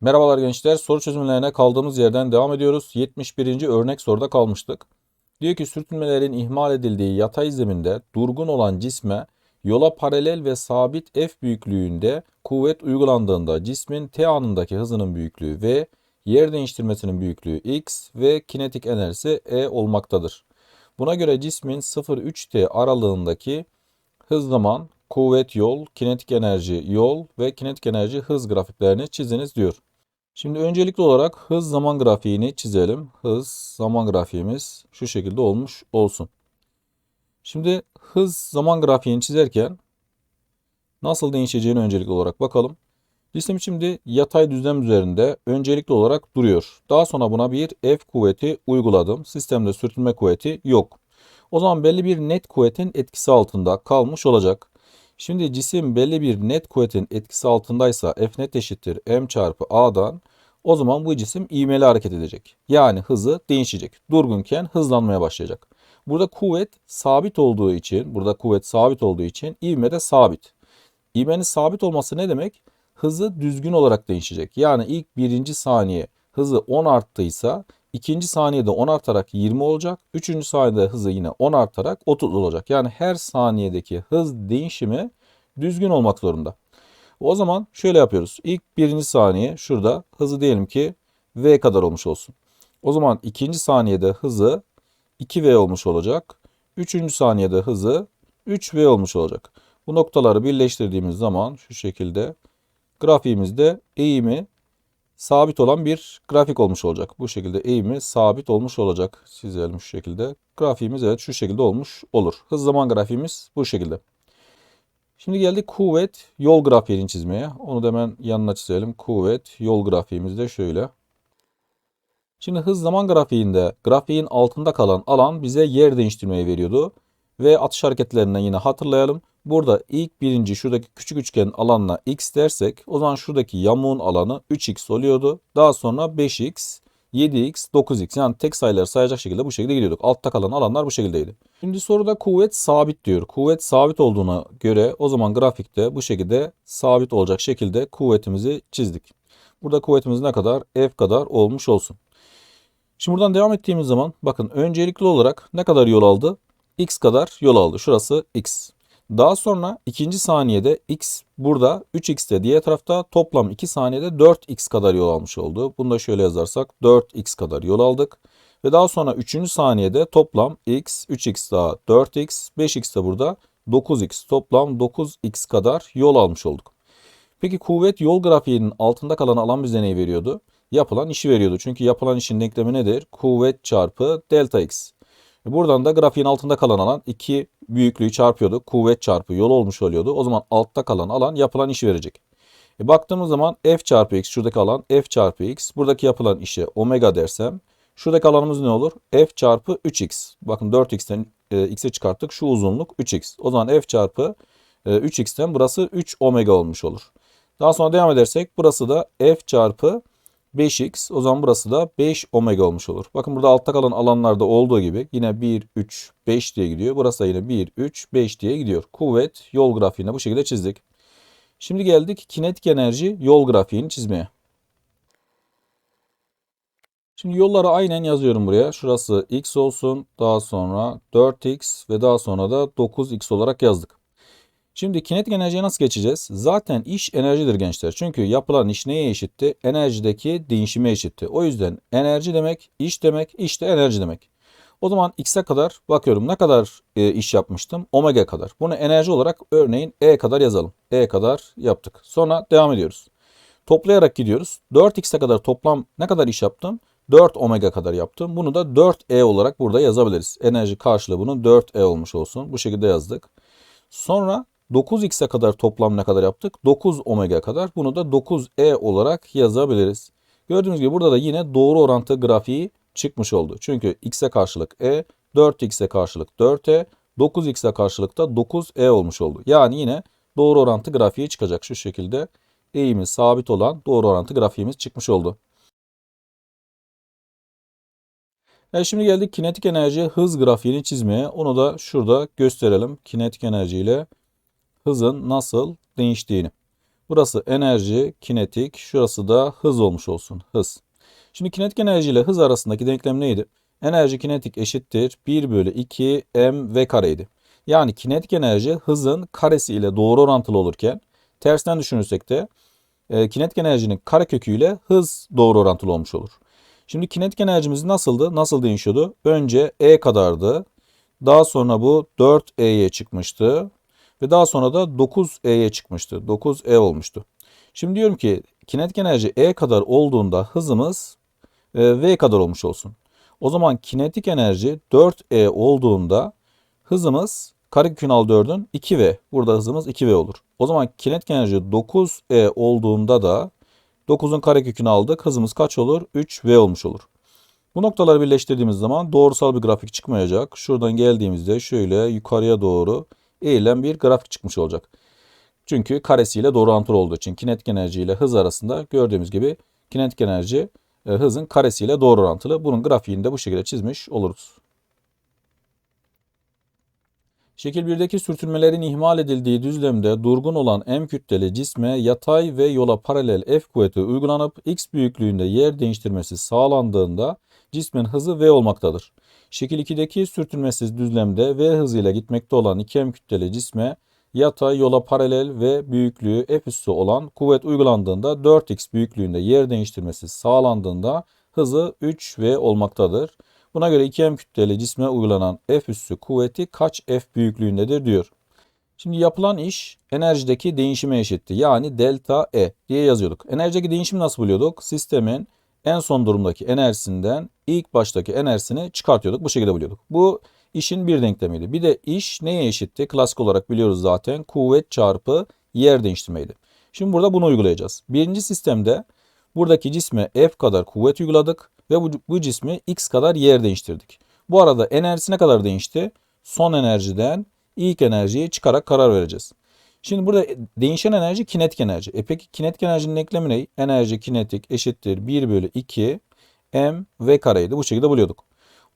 Merhabalar gençler. Soru çözümlerine kaldığımız yerden devam ediyoruz. 71. örnek soruda kalmıştık. Diyor ki sürtünmelerin ihmal edildiği yatay zeminde durgun olan cisme yola paralel ve sabit f büyüklüğünde kuvvet uygulandığında cismin t anındaki hızının büyüklüğü v, yer değiştirmesinin büyüklüğü x ve kinetik enerjisi e olmaktadır. Buna göre cismin 0-3t aralığındaki hız zaman, kuvvet yol, kinetik enerji yol ve kinetik enerji hız grafiklerini çiziniz diyor. Şimdi öncelikli olarak hız zaman grafiğini çizelim. Hız zaman grafiğimiz şu şekilde olmuş olsun. Şimdi hız zaman grafiğini çizerken nasıl değişeceğini öncelikli olarak bakalım. Cisim şimdi yatay düzlem üzerinde öncelikli olarak duruyor. Daha sonra buna bir F kuvveti uyguladım. Sistemde sürtünme kuvveti yok. O zaman belli bir net kuvvetin etkisi altında kalmış olacak. Şimdi cisim belli bir net kuvvetin etkisi altındaysa F net eşittir M çarpı A'dan o zaman bu cisim ivmeli hareket edecek. Yani hızı değişecek. Durgunken hızlanmaya başlayacak. Burada kuvvet sabit olduğu için, burada kuvvet sabit olduğu için ivme de sabit. İvmenin sabit olması ne demek? Hızı düzgün olarak değişecek. Yani ilk birinci saniye hızı 10 arttıysa ikinci saniyede 10 artarak 20 olacak. Üçüncü saniyede hızı yine 10 artarak 30 olacak. Yani her saniyedeki hız değişimi düzgün olmak zorunda. O zaman şöyle yapıyoruz. İlk birinci saniye şurada hızı diyelim ki v kadar olmuş olsun. O zaman ikinci saniyede hızı 2v olmuş olacak. Üçüncü saniyede hızı 3v olmuş olacak. Bu noktaları birleştirdiğimiz zaman şu şekilde grafiğimizde eğimi sabit olan bir grafik olmuş olacak. Bu şekilde eğimi sabit olmuş olacak. Çizelim şu şekilde. Grafiğimiz evet şu şekilde olmuş olur. Hız zaman grafiğimiz bu şekilde. Şimdi geldik kuvvet yol grafiğini çizmeye. Onu da hemen yanına çizelim. Kuvvet yol grafiğimiz de şöyle. Şimdi hız zaman grafiğinde grafiğin altında kalan alan bize yer değiştirmeyi veriyordu. Ve atış hareketlerinden yine hatırlayalım. Burada ilk birinci şuradaki küçük üçgenin alanına x dersek o zaman şuradaki yamuğun alanı 3x oluyordu. Daha sonra 5x, 7x, 9x yani tek sayıları sayacak şekilde bu şekilde gidiyorduk. Altta kalan alanlar bu şekildeydi. Şimdi soruda kuvvet sabit diyor. Kuvvet sabit olduğuna göre o zaman grafikte bu şekilde sabit olacak şekilde kuvvetimizi çizdik. Burada kuvvetimiz ne kadar? F kadar olmuş olsun. Şimdi buradan devam ettiğimiz zaman bakın öncelikli olarak ne kadar yol aldı? X kadar yol aldı. Şurası X. Daha sonra ikinci saniyede x burada 3x'te diğer tarafta toplam 2 saniyede 4x kadar yol almış oldu. Bunu da şöyle yazarsak 4x kadar yol aldık. Ve daha sonra 3. saniyede toplam x, 3x daha 4x, 5x de burada 9x toplam 9x kadar yol almış olduk. Peki kuvvet yol grafiğinin altında kalan alan bize neyi veriyordu? Yapılan işi veriyordu. Çünkü yapılan işin denklemi nedir? Kuvvet çarpı delta x. Buradan da grafiğin altında kalan alan 2 büyüklüğü çarpıyordu. Kuvvet çarpı yol olmuş oluyordu. O zaman altta kalan alan yapılan işi verecek. E baktığımız zaman f çarpı x şuradaki alan f çarpı x. Buradaki yapılan işe omega dersem şuradaki alanımız ne olur? f çarpı 3x. Bakın 4x'ten e, x'e çıkarttık. Şu uzunluk 3x. O zaman f çarpı e, 3x'ten burası 3 omega olmuş olur. Daha sonra devam edersek burası da f çarpı 5x o zaman burası da 5 omega olmuş olur. Bakın burada altta kalan alanlarda olduğu gibi yine 1, 3, 5 diye gidiyor. Burası da yine 1, 3, 5 diye gidiyor. Kuvvet yol grafiğine bu şekilde çizdik. Şimdi geldik kinetik enerji yol grafiğini çizmeye. Şimdi yolları aynen yazıyorum buraya. Şurası x olsun. Daha sonra 4x ve daha sonra da 9x olarak yazdık. Şimdi kinetik enerjiye nasıl geçeceğiz? Zaten iş enerjidir gençler. Çünkü yapılan iş neye eşitti? Enerjideki değişime eşitti. O yüzden enerji demek, iş demek, iş de enerji demek. O zaman x'e kadar bakıyorum ne kadar e, iş yapmıştım? Omega kadar. Bunu enerji olarak örneğin E kadar yazalım. E kadar yaptık. Sonra devam ediyoruz. Toplayarak gidiyoruz. 4x'e kadar toplam ne kadar iş yaptım? 4 omega kadar yaptım. Bunu da 4e olarak burada yazabiliriz. Enerji karşılığı bunun 4e olmuş olsun. Bu şekilde yazdık. Sonra 9x'e kadar toplam ne kadar yaptık? 9 omega kadar. Bunu da 9e olarak yazabiliriz. Gördüğünüz gibi burada da yine doğru orantı grafiği çıkmış oldu. Çünkü x'e karşılık e, 4x'e karşılık 4e, 9x'e karşılık da 9e olmuş oldu. Yani yine doğru orantı grafiği çıkacak. Şu şekilde eğimi sabit olan doğru orantı grafiğimiz çıkmış oldu. Evet şimdi geldik kinetik enerji hız grafiğini çizmeye. Onu da şurada gösterelim. Kinetik enerji ile hızın nasıl değiştiğini. Burası enerji, kinetik, şurası da hız olmuş olsun. Hız. Şimdi kinetik enerji ile hız arasındaki denklem neydi? Enerji kinetik eşittir 1 bölü 2 m v kareydi. Yani kinetik enerji hızın karesi ile doğru orantılı olurken tersten düşünürsek de e, kinetik enerjinin karekökü ile hız doğru orantılı olmuş olur. Şimdi kinetik enerjimiz nasıldı? Nasıl değişiyordu? Önce E kadardı. Daha sonra bu 4E'ye çıkmıştı. Ve daha sonra da 9E'ye çıkmıştı. 9E olmuştu. Şimdi diyorum ki kinetik enerji E kadar olduğunda hızımız e, V kadar olmuş olsun. O zaman kinetik enerji 4E olduğunda hızımız karekökün al 4'ün 2V. Burada hızımız 2V olur. O zaman kinetik enerji 9E olduğunda da 9'un karekökünü aldık. Hızımız kaç olur? 3V olmuş olur. Bu noktaları birleştirdiğimiz zaman doğrusal bir grafik çıkmayacak. Şuradan geldiğimizde şöyle yukarıya doğru eğilen bir grafik çıkmış olacak. Çünkü karesiyle doğru orantılı olduğu için kinetik enerji ile hız arasında gördüğümüz gibi kinetik enerji e, hızın karesiyle doğru orantılı. Bunun grafiğini de bu şekilde çizmiş oluruz. Şekil 1'deki sürtünmelerin ihmal edildiği düzlemde durgun olan M kütleli cisme yatay ve yola paralel F kuvveti uygulanıp X büyüklüğünde yer değiştirmesi sağlandığında cismin hızı V olmaktadır. Şekil 2'deki sürtünmesiz düzlemde V hızıyla gitmekte olan 2M kütleli cisme yatay yola paralel ve büyüklüğü F üssü olan kuvvet uygulandığında 4X büyüklüğünde yer değiştirmesi sağlandığında hızı 3V olmaktadır. Buna göre 2M kütleli cisme uygulanan F üssü kuvveti kaç F büyüklüğündedir diyor. Şimdi yapılan iş enerjideki değişime eşitti. Yani delta E diye yazıyorduk. Enerjideki değişimi nasıl buluyorduk? Sistemin en son durumdaki enerjisinden ilk baştaki enerjisini çıkartıyorduk. Bu şekilde buluyorduk. Bu işin bir denklemiydi. Bir de iş neye eşitti? Klasik olarak biliyoruz zaten. Kuvvet çarpı yer değiştirmeydi. Şimdi burada bunu uygulayacağız. Birinci sistemde buradaki cisme F kadar kuvvet uyguladık ve bu, bu cismi X kadar yer değiştirdik. Bu arada enerjisi ne kadar değişti? Son enerjiden ilk enerjiyi çıkarak karar vereceğiz. Şimdi burada değişen enerji kinetik enerji. E peki kinetik enerjinin eklemi ne? Enerji kinetik eşittir 1 bölü 2 m v kareydi. Bu şekilde buluyorduk.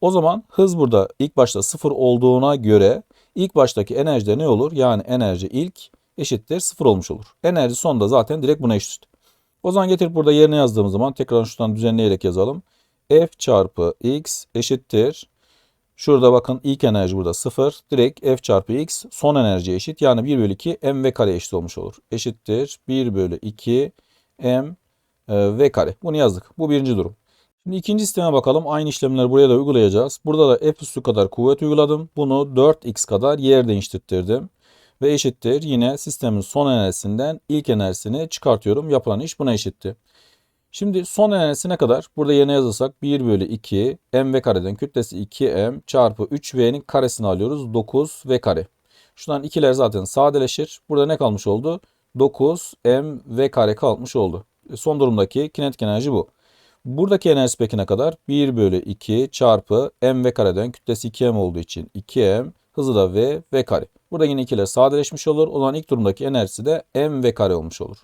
O zaman hız burada ilk başta 0 olduğuna göre ilk baştaki enerjide ne olur? Yani enerji ilk eşittir 0 olmuş olur. Enerji sonda zaten direkt buna eşit. O zaman getirip burada yerine yazdığımız zaman tekrar şuradan düzenleyerek yazalım. F çarpı x eşittir. Şurada bakın ilk enerji burada 0. Direkt F çarpı x son enerji eşit. Yani 1 bölü 2 m v kare eşit olmuş olur. Eşittir 1 bölü 2 m e, v kare. Bunu yazdık. Bu birinci durum. Şimdi ikinci sisteme bakalım. Aynı işlemleri buraya da uygulayacağız. Burada da F kadar kuvvet uyguladım. Bunu 4x kadar yer değiştirdim. Ve eşittir. Yine sistemin son enerjisinden ilk enerjisini çıkartıyorum. Yapılan iş buna eşitti. Şimdi son enerjisi ne kadar? Burada yerine yazırsak 1 bölü 2 mv kareden kütlesi 2m çarpı 3v'nin karesini alıyoruz. 9v kare. Şundan ikiler zaten sadeleşir. Burada ne kalmış oldu? 9mv kare kalmış oldu. E, son durumdaki kinetik enerji bu. Buradaki enerji peki ne kadar? 1 bölü 2 çarpı mv kareden kütlesi 2m olduğu için 2m hızı da v v kare. Burada yine ikiler sadeleşmiş olur. O zaman ilk durumdaki enerjisi de mv kare olmuş olur.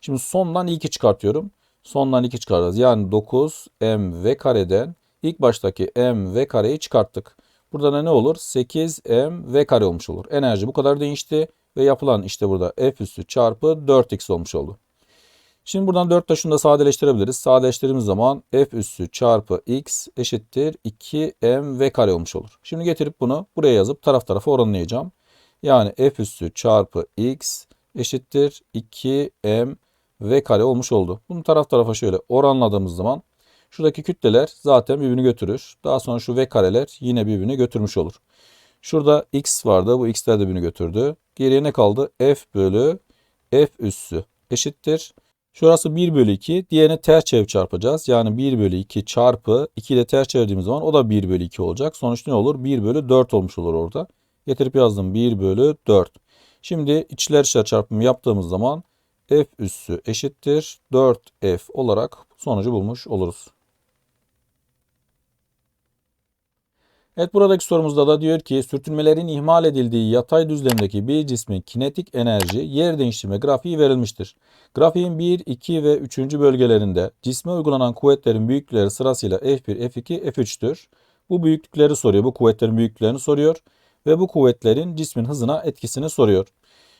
Şimdi sondan ilki çıkartıyorum. Sondan 2 çıkaracağız. Yani 9 m v kareden ilk baştaki m v kareyi çıkarttık. Burada da ne olur? 8 m v kare olmuş olur. Enerji bu kadar değişti ve yapılan işte burada f üssü çarpı 4x olmuş oldu. Şimdi buradan 4 ile da sadeleştirebiliriz. Sadeleştirdiğimiz zaman f üssü çarpı x eşittir 2 m v kare olmuş olur. Şimdi getirip bunu buraya yazıp taraf tarafa oranlayacağım. Yani f üssü çarpı x eşittir 2 m v kare olmuş oldu. Bunu taraf tarafa şöyle oranladığımız zaman şuradaki kütleler zaten birbirini götürür. Daha sonra şu v kareler yine birbirini götürmüş olur. Şurada x vardı. Bu x'ler de birbirini götürdü. Geriye ne kaldı? f bölü f üssü eşittir. Şurası 1 bölü 2. Diğerini ters çevirip çarpacağız. Yani 1 bölü 2 çarpı 2 ile ters çevirdiğimiz zaman o da 1 bölü 2 olacak. Sonuç ne olur? 1 bölü 4 olmuş olur orada. Getirip yazdım 1 bölü 4. Şimdi içler içler çarpımı yaptığımız zaman f üssü eşittir 4f olarak sonucu bulmuş oluruz. Evet buradaki sorumuzda da diyor ki sürtünmelerin ihmal edildiği yatay düzlemdeki bir cismin kinetik enerji yer değiştirme grafiği verilmiştir. Grafiğin 1, 2 ve 3. bölgelerinde cisme uygulanan kuvvetlerin büyüklükleri sırasıyla F1, F2, F3'tür. Bu büyüklükleri soruyor. Bu kuvvetlerin büyüklüklerini soruyor ve bu kuvvetlerin cismin hızına etkisini soruyor.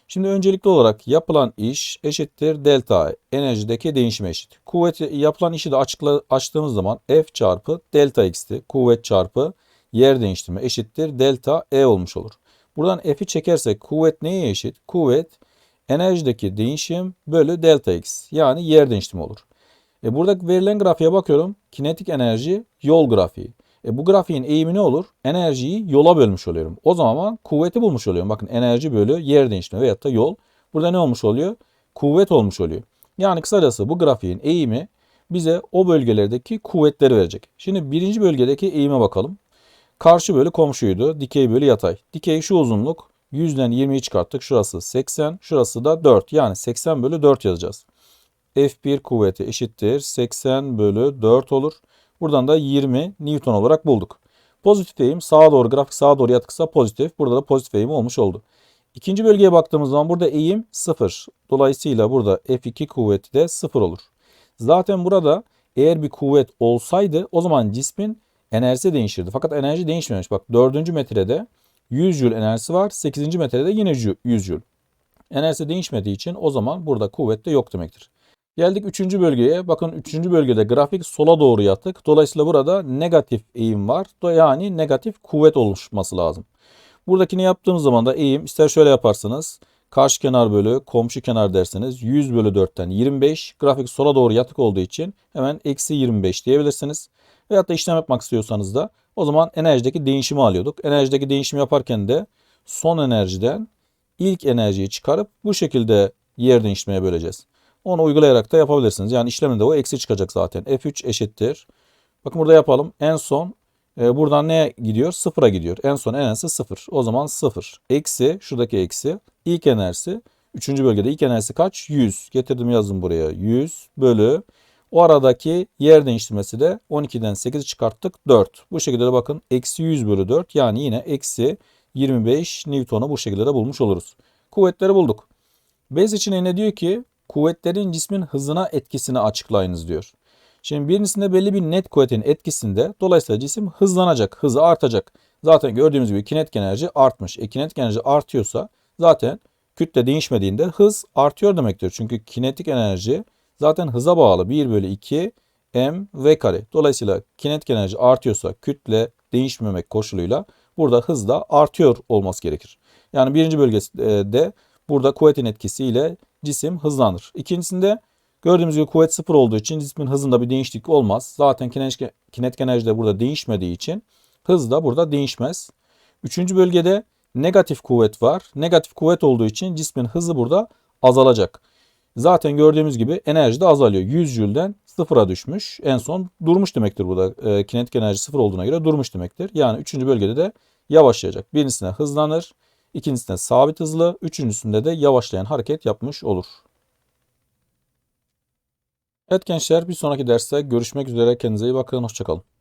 Şimdi öncelikli olarak yapılan iş eşittir delta enerjideki değişime eşit. Kuvveti yapılan işi de açıkla, açtığımız zaman F çarpı delta x'ti. Kuvvet çarpı yer değiştirme eşittir delta E olmuş olur. Buradan F'i çekersek kuvvet neye eşit? Kuvvet enerjideki değişim bölü delta x yani yer değiştirme olur. E burada verilen grafiğe bakıyorum. Kinetik enerji yol grafiği. E bu grafiğin eğimi ne olur? Enerjiyi yola bölmüş oluyorum. O zaman kuvveti bulmuş oluyorum. Bakın enerji bölü yer değişimi veyahut da yol. Burada ne olmuş oluyor? Kuvvet olmuş oluyor. Yani kısacası bu grafiğin eğimi bize o bölgelerdeki kuvvetleri verecek. Şimdi birinci bölgedeki eğime bakalım. Karşı bölü komşuydu. Dikey bölü yatay. Dikey şu uzunluk. 100'den 20'yi çıkarttık. Şurası 80. Şurası da 4. Yani 80 bölü 4 yazacağız. F1 kuvveti eşittir. 80 bölü 4 olur. Buradan da 20 Newton olarak bulduk. Pozitif eğim sağa doğru grafik sağa doğru yatıksa pozitif. Burada da pozitif eğim olmuş oldu. İkinci bölgeye baktığımız zaman burada eğim 0. Dolayısıyla burada F2 kuvveti de 0 olur. Zaten burada eğer bir kuvvet olsaydı o zaman cismin enerjisi değişirdi. Fakat enerji değişmemiş. Bak 4. metrede 100 Joule enerjisi var. 8. metrede yine 100 Joule. Enerjisi değişmediği için o zaman burada kuvvet de yok demektir. Geldik 3. bölgeye. Bakın 3. bölgede grafik sola doğru yatık. Dolayısıyla burada negatif eğim var. Yani negatif kuvvet oluşması lazım. Buradakini yaptığımız zaman da eğim ister şöyle yaparsınız. Karşı kenar bölü komşu kenar derseniz 100 bölü 4'ten 25. Grafik sola doğru yatık olduğu için hemen eksi 25 diyebilirsiniz. Veyahut da işlem yapmak istiyorsanız da o zaman enerjideki değişimi alıyorduk. Enerjideki değişimi yaparken de son enerjiden ilk enerjiyi çıkarıp bu şekilde yer değiştirmeye böleceğiz. Onu uygulayarak da yapabilirsiniz. Yani işleminde o eksi çıkacak zaten. F3 eşittir. Bakın burada yapalım. En son e, buradan neye gidiyor? Sıfıra gidiyor. En son enerjisi sıfır. O zaman sıfır. Eksi şuradaki eksi. ilk enerjisi. Üçüncü bölgede ilk enerjisi kaç? 100. Getirdim yazdım buraya. 100 bölü. O aradaki yer değiştirmesi de 12'den 8 çıkarttık 4. Bu şekilde de bakın eksi 100 bölü 4 yani yine eksi 25 Newton'u bu şekilde de bulmuş oluruz. Kuvvetleri bulduk. B seçeneğine diyor ki kuvvetlerin cismin hızına etkisini açıklayınız diyor. Şimdi birincisinde belli bir net kuvvetin etkisinde dolayısıyla cisim hızlanacak, hızı artacak. Zaten gördüğümüz gibi kinetik enerji artmış. E kinetik enerji artıyorsa zaten kütle değişmediğinde hız artıyor demektir. Çünkü kinetik enerji zaten hıza bağlı 1 bölü 2 m v kare. Dolayısıyla kinetik enerji artıyorsa kütle değişmemek koşuluyla burada hız da artıyor olması gerekir. Yani birinci bölgede burada kuvvetin etkisiyle cisim hızlanır. İkincisinde gördüğümüz gibi kuvvet sıfır olduğu için cismin hızında bir değişiklik olmaz. Zaten kinetik, kinetik enerji de burada değişmediği için hız da burada değişmez. Üçüncü bölgede negatif kuvvet var. Negatif kuvvet olduğu için cismin hızı burada azalacak. Zaten gördüğümüz gibi enerji de azalıyor. 100 Joule'den sıfıra düşmüş. En son durmuş demektir burada. E, kinetik enerji sıfır olduğuna göre durmuş demektir. Yani üçüncü bölgede de yavaşlayacak. Birincisine hızlanır. İkincisinde sabit hızlı, üçüncüsünde de yavaşlayan hareket yapmış olur. Evet gençler bir sonraki derste görüşmek üzere. Kendinize iyi bakın. Hoşçakalın.